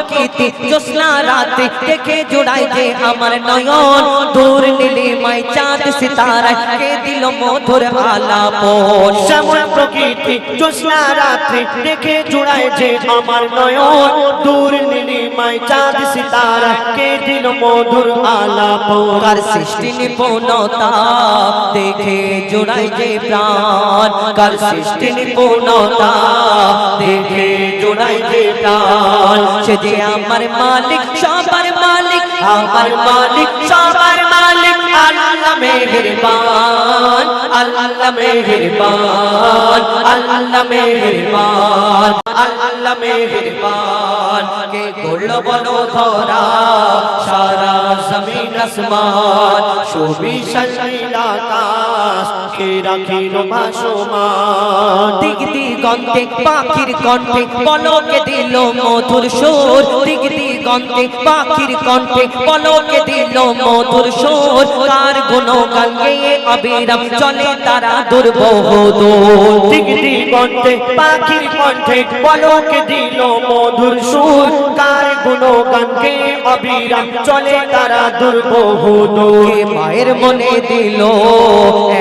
প্রকৃতি জ্যোৎস্না রাতে দেখে জোড়াই যে আমার নয়ন। দূর নীলে মাই চাঁদ সিতারা কে দিল মধুর আলাপন। শ্যামল প্রকৃতি জ্যোৎস্না রাত্রি দেখে জুড়ায় যে আমার নয়ন। দূর নীলিমায় চাঁদ সিতারা কে দিল মধুর আলাপ কার সৃষ্টি নিপুণতা দেখে জোড়াই যে প্রাণ। কার সৃষ্টি নিপুণতা দেখে জোড়াই যে প্রাণ। সে যে আমার মালিক সবার মালিক আমার মালিক সবার মালিক আল্লাহ মেহেরবান আল্লাহ মেহেরবান আল্লাহ মেহেরবান আল্লাহ মেহেরবান। কে করল বলো ধরা সারা জমিন আসমান সুবিশাল আকাশ কে রাখিল ভাসমান দিগদি গন্ধে পাখির কণ্ঠে পলকে দিল মধুর সুর। দিক দিগন্তে পাখির কণ্ঠে পলকে দিল মধুর সুর। কার গুণ গান গেয়ে অবিরাম চলে তারা দুর্বহ দূর। দিক দিগন্তে পাখির কণ্ঠে পলকে দিল মধুর সুর। কার গুণগানকে অবিরাম চলে তারা দুর্বহ মায়ের মনে দিল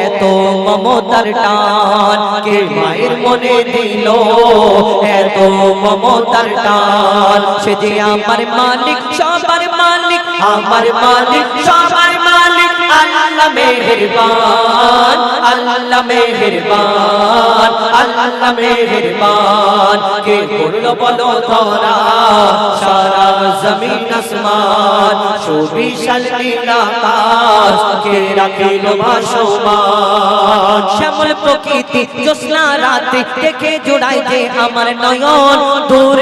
এত মমতার টান? কে মায়ের মনে দিল এত মমতার টান? সে যে আমার মালিক, সবার মালিক, আমার মালিক, সবার মালিক, আল্লাহ মেহেরবান আল্লাহ মেহেরবান আল্লাহ মেহেরবান। কে করল বলো ধরা? সারা জমিন আসমান, সুবিশাল নীল আকাশ কে রাখিল ভাসমান? শ্যামল প্রকৃতি, জ্যোৎস্না রাতে দেখে জোড়াই যে আমার নয়ন, দূর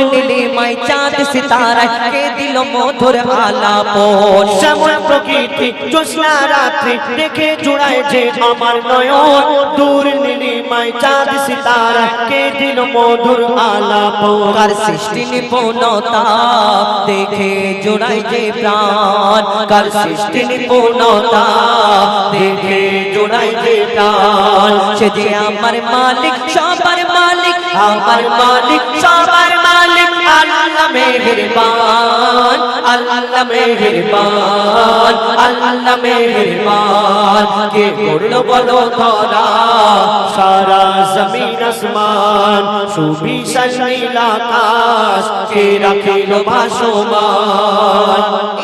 সিতারায় কে দিল মধুর আলাপন শ্যামল প্রকৃতি জ্যোৎস্না রাত্রি দেখে জুড়ায় যে আমার নয়ন। দূর নীলিমায় চাঁদ সিতারা কে দিল মধুর আলাপ? কার সৃষ্টি নিপুণতা? দেখে জোড়াই যে প্রাণ। কার সৃষ্টি নিপুণতা? দেখে জোড়াই যে প্রাণ। সে যে আমার মালিক সবার মালিক আমার মালিক সবার আল্লাহ মেহেরবান আল্লাহ মেহেরবান আল্লাহ মেহেরবান। কে করল বলো ধরা, সারা জমিন আসমান, সুবিশাল নীল আকাশ, কে রাখিল ভাসমান?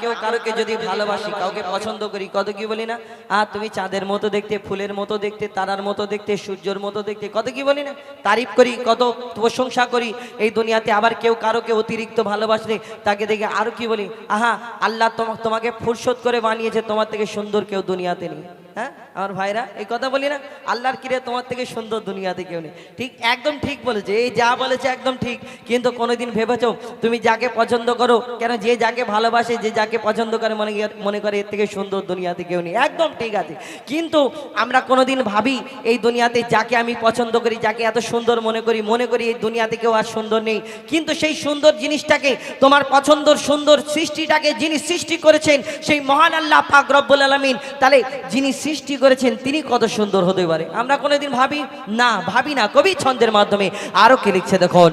কেউ কারোকে যদি ভালোবাসি কাউকে পছন্দ করি কত কি বলি না? আর তুমি চাঁদের মতো দেখতে ফুলের মতো দেখতে তারার মতো দেখতে সূর্যের মতো দেখতে কত কি বলি না? তারিফ করি কত প্রশংসা করি এই দুনিয়াতে আবার কেউ কারোকে অতিরিক্ত ভালোবাসলে তাকে দেখে আরও কি বলি? আহা আল্লাহ তোমা- তোমাকে ফুরসত করে বানিয়েছে তোমার থেকে সুন্দর কেউ দুনিয়াতে নেই। হ্যাঁ? আমার ভাইরা, এই কথা বলি না। আল্লাহর কিরে, তোমার থেকে সুন্দর দুনিয়াতে কেউ নেই। ঠিক, একদম ঠিক বলেছে। এই যা বলেছে একদম ঠিক। কিন্তু কোনোদিন ভেবেছো, তুমি যাকে পছন্দ করো, কেন যে যাকে ভালোবাসে, যে যাকে পছন্দ করে, মনে মনে করে এর থেকে সুন্দর দুনিয়াতে কেউ নেই। একদম ঠিক আছে। কিন্তু আমরা কোনোদিন ভাবি, এই দুনিয়াতে যাকে আমি পছন্দ করি, যাকে এত সুন্দর মনে করি মনে করি এই দুনিয়াতে কেউ আর সুন্দর নেই। কিন্তু সেই সুন্দর জিনিসটাকে, তোমার পছন্দর সুন্দর সৃষ্টিটাকে যিনি সৃষ্টি করেছেন, সেই মহান আল্লাহ পাক রব্বুল আলমিন, তাহলে যিনি সৃষ্টি করেছেন তিনি কত সুন্দর হতে পারে। আমরা কোনোদিন ভাবি, না ভাবি না, কবি ছন্দের মাধ্যমে আরও কে লিখছে দেখুন।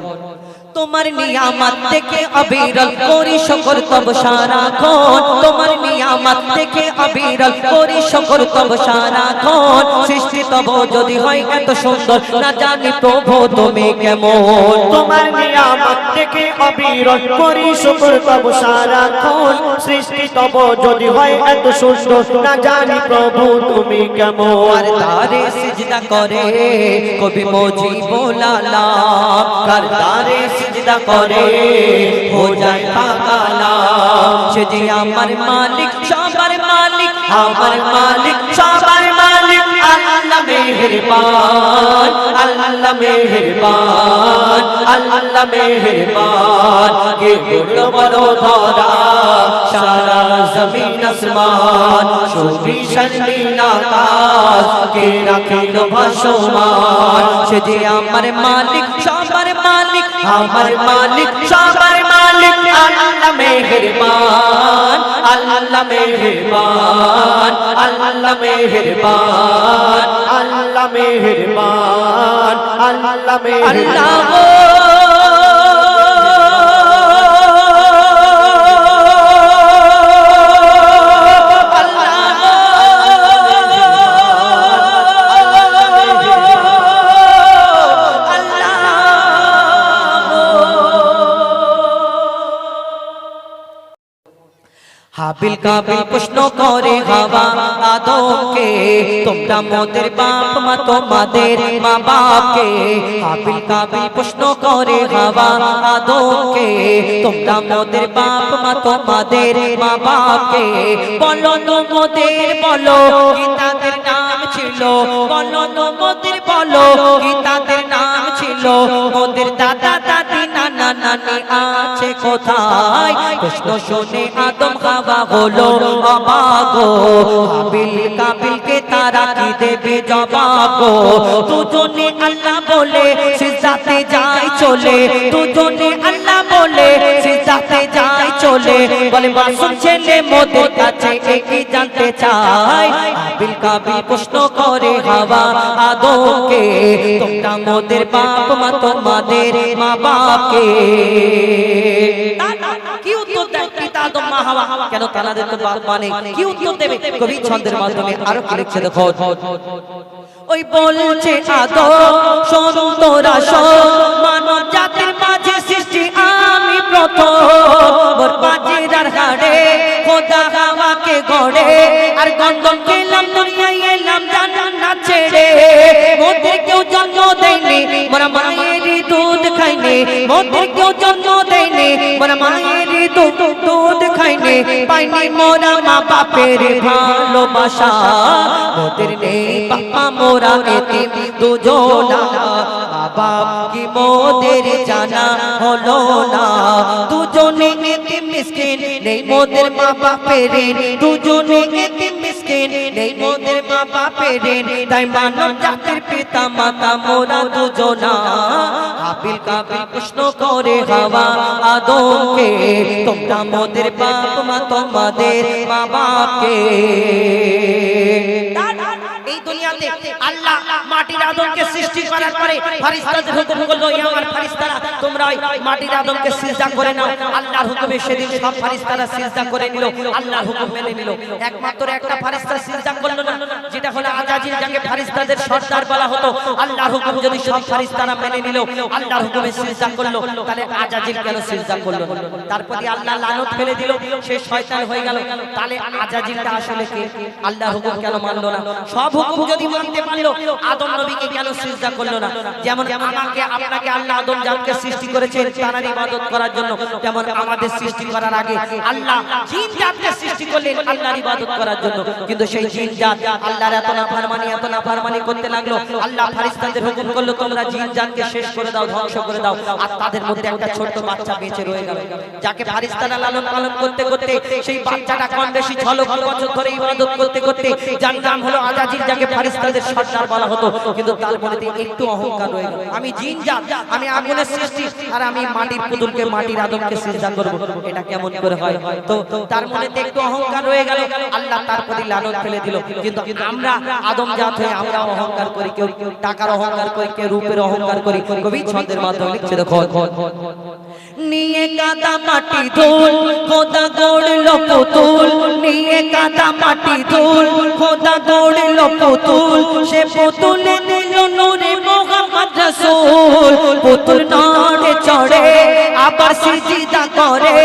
তোমার নিয়ামত দেখে অবিরল করি শকর তব সারাক্ষণ। তোমার নিয়ামত দেখে অবিরল করি শকর তব সারাক্ষণ। সৃষ্টি তব যদি হয় এত সুন্দর না জানি প্রভু তুমি কেমন। তোমার নিয়ামত দেখে অবিরল করি শুকর তব সারাক্ষণ। সৃষ্টি তব যদি হয় এত সুন্দর না জানি প্রভু তুমি কেমন। আর তারে সিজদা করে কবি মজি বোলালা কার তারে সিজদা করে হো যায় পাকালা সে যে আমার মালিক সবার মালিক আমার মালিক সবার মেহেরবান, আল্লাহ মেহেরবান আল্লাহ মেহেরবান। কে বড় বড় ধরা, সারা জমিন আসমান সুবিশাল নীল আকাশ কে রাখিল ভাসমান। সে যে আমার মালিক সবার মালিক, আমার মালিক সবার মালিক আল্লাহ মেহেরবান আল্লাহ মেহেরবান আল্লাহ মেহেরবান আল্লাহ মেহেরবান আল্লাহ আল্লাহ মেহেরবান গো হাবিল কাবিল প্রশ্ন করে হাওয়া আদমকে, তোমরা মোদের বাপ মা তোমাদের মা বাপকে হাবিল কাবিল প্রশ্ন করে হাওয়া আদমকে, তোমরা মোদের বাপ মা তোমাদের মা বাপকে বলো মোদের, বলো কি তাদের নাম ছিল? বলো মোদের, বলো কি নানি আছে কোথায়? কৃষ্ণ শুনে আদম খাওয়া হলো অবাগো কাবিল, কাবিলকে তারা কি দেবে জবাবো? দুজনে আল্লাহ বলে সিজাতে যায় চলে। দুজনে আল্লাহ বলে সিজাতে বলে মাসুম ছেলে মোদের কাছে কি জানতে চায় কাবিল কাবিল প্রশ্ন করে হাওয়া আদমকে তোমরা মোদের বাপ মা তোমাদের মা বাপকে বাপ কবি ওই বলছে আদম শোন তোরা শোন মানব জাতির মাঝে ওর বাজিরার হাড়ে, খোদা হাওয়াকে গড়ে। আর গন্ধম খেলাম, দুনিয়ায় এলাম জান্নাত ছেড়ে। মোদের কেউ জন্ম দেয়নি মোরা মায়ের দুধ খাইনি মোদের কেউ জন্ম দেয়নি মোরা মায়ের দুধ দুধ খাইনি পাইনি মোরা মা বাপের ভালোবাসা। মোদের নেই বাবা মোরা এতিম দুজনা। বাবা কি মোদের জানা হলো না। দুজনে এতিম মিসকিন, নেই মোদের মা বাপের দুজনে এতিম মিসকিন, নেই মোদের মা বাপের তাই মানব জাতির পিতা, মাতা, মোরা দুজনা। কাবিল কাবিল প্রশ্ন করে হাওয়া আদমকে, তোমরা মোদের বাপ, মা, তোমাদের মা বাপকে দুনিয়াতে আল্লাহ মাটির আদমকে সৃষ্টি করার পরে ফেরেশতাদের হুকুম করল এই আমার ফেরেশতারা তোমরা ওই মাটির আদমকে সিজদা করে নাও আল্লাহর হুকুমে সেদিন সব ফেরেশতারা সিজদা করে নিল আল্লাহর হুকুম মেনে নিল একমাত্র একটা ফেরেশতা সিজদা করল না যেটা হলো আজাজিল যাকে ফেরেশতাদের সর্দার বলা হতো আল্লাহর হুকুম যদি সব ফেরেশতারা মেনে নিল আল্লাহর হুকুমে সিজদা করল তাহলে আজাজিল কেন সিজদা করল না? তারপরে আল্লাহ লানত ফেলে দিল সে শয়তান হয়ে গেল তাহলে আজাজিলটা আসলে কে আল্লাহর হুকুম কেন মানলো না সব হুকুম যদি মানতে পারল, আদম নবীকে কেন সিজদা করল না? যেমন আমাকে, আপনাকে আল্লাহ আদম জাতকে সৃষ্টি করেছেন তার ইবাদত করার জন্য। তেমন আমাদের সৃষ্টি করার আগে আল্লাহ জিন জাতকে সৃষ্টি করলেন আল্লাহর ইবাদত করার জন্য। কিন্তু সেই জিন জাত আল্লাহর এত না ফারমানি এত না ফারমানি করতে লাগল। আল্লাহ ফারিস্তাদের হুকুম করল, তোমরা জিন জাতকে শেষ করে দাও, ধ্বংস করে দাও। আর তাদের মধ্যে একটা ছোট্ট বাচ্চা বেঁচে রয়ে গেল। যাকে ফারিস্তারা লালন পালন করতে করতে, সেই বাচ্চাটা কম বেশি ছ লক্ষ বছর ধরে ইবাদত করতে করতে, যার নাম হলো আজাজিল যাকে ফারিস্তাদের সর্দার বলা হতো, কিন্তু তার একটু অহংকার রয়ে গেল। আমি জিন জাত, আমি আগুনের সৃষ্টি, আর আমি মাটির পুতুলকে, মাটির আদমকে সিজদা করব। এটা কেমন করে হয়? তো তার মধ্যে একটু অহংকার রয়ে গেল। আল্লাহ তার প্রতি লালন ফেলে দিল। কিন্তু আমরা আদম জাত হয়ে আমরা অহংকার করি, কেউ টাকার অহংকার করি, কেউ রূপের অহংকার করি। কবি ছন্দের মাধ্যমে লিখছে দেখো নিয়ে কাদা মাটি ধুল, খোদা গড়লো পুতুল নিয়ে কাদা মাটি ধুল, খোদা গড়লো পুতুল সে পুতুলে দিল নূরে মোহাম্মদ রাসূল। পুতুল নড়ে চড়ে, আবার সিজদা করে।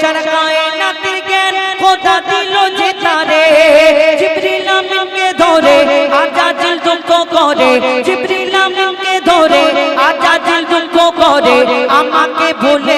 সারা কায়নাতের জ্ঞান খোদা দিল যে তারে। আমিনকে ধরে আজাজিল দুঃখ করে। জিবরিল আমিনকে ধরে আজাজিল দুঃখ করে। আমাকে ভুলে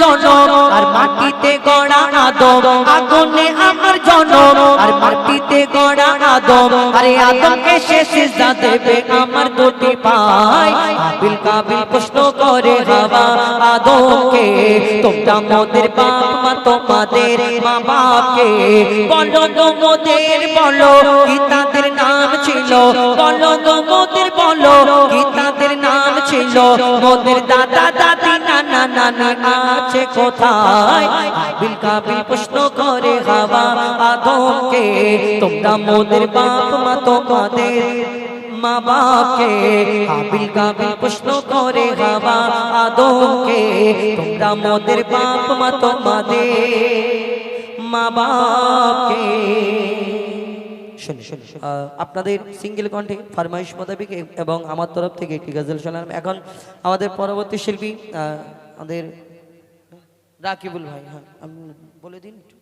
জনম, আর মাটিতে গড়া আদম। আগুনে আমার জনম, আর মাটিতে গড়া আদম। আরে আদমকে সে সিজদা দেবে আমার দুটি পায়। কাবিল কাবিল প্রশ্ন করে হাওয়া আদমকে, তোমরা মোদের বাপ মা, তোমাদের মা বাপকে বলো মোদের, বলো কি তাদের নাম ছিল? বলো মোদের, বলো কি তাদের মোদের দাদা, দাদি, নানা, নানি আছে কোথায়? কাবিল প্রশ্ন করে হাওয়া আদমকে, তোমরা মোদের বাপ মা তোমাদের মা বাপকে কাবিল কাবিল প্রশ্ন করে হাওয়া আদমকে, তোমরা মোদের বাপ মা তোমাদের মা বাপকে আপনাদের সিঙ্গেল কণ্ঠে ফারমাইশ মোতাবেক এবং আমার তরফ থেকে একটি গজল শোনালাম এখন আমাদের পরবর্তী শিল্পী আমাদের রাকিবুল ভাই হ্যাঁ বলে দিন একটু।